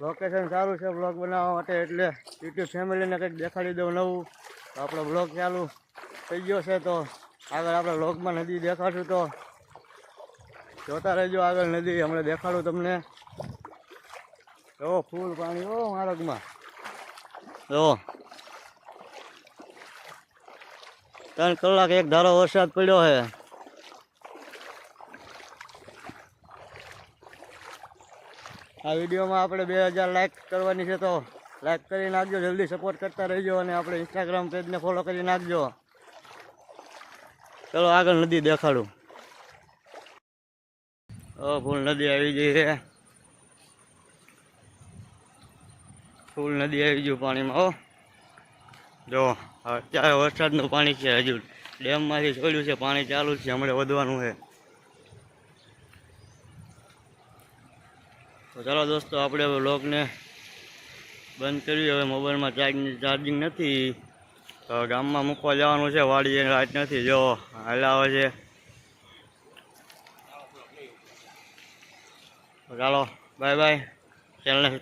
Location સારું છે blog બનાવવા માટે, એટલે યુટ્યુબ ફેમિલીને કંઈક દેખાડી દઉં નવું. તો આપણો બ્લોગ ચાલુ થઈ ગયો છે, તો આગળ આપણે બ્લોગમાં નદી દેખાડશું તો. જોતા રહેજો આગળ નદી, હમણાં દેખાડું તમને. જો ફૂલ પાણી ઓ માર્ગમાં જો ત્રણ કલાક એક ધારો વરસાદ પડ્યો છે. આ વિડીયોમાં આપણે બે હજાર લાઇક કરવાની છે તો લાઇક કરી નાખજો, જલ્દી સપોર્ટ કરતા રહેજો અને આપણે ઇન્સ્ટાગ્રામ પેજને ફોલો કરી નાખજો. ચલો આગળ નદી દેખાડું. ઓ, ફૂલ નદી આવી ગઈ છે. ફૂલ નદી આવી ગયું પાણીમાં, હો. જો, અત્યારે વરસાદનું પાણી છે હજુ. ડેમમાંથી છોડ્યું છે, પાણી ચાલુ છે, હમણાં વધવાનું છે. તો ચાલો દોસ્તો, આપણે હવે લોકને બંધ કર્યું હવે મોબાઈલમાં ચાર્જિંગ ચાર્જિંગ નથી. તો ગામમાં મૂકવા જવાનું છે, વાડીએ રાત નથી. જો હલાવે છે. ચાલો બાય બાય ચેનલને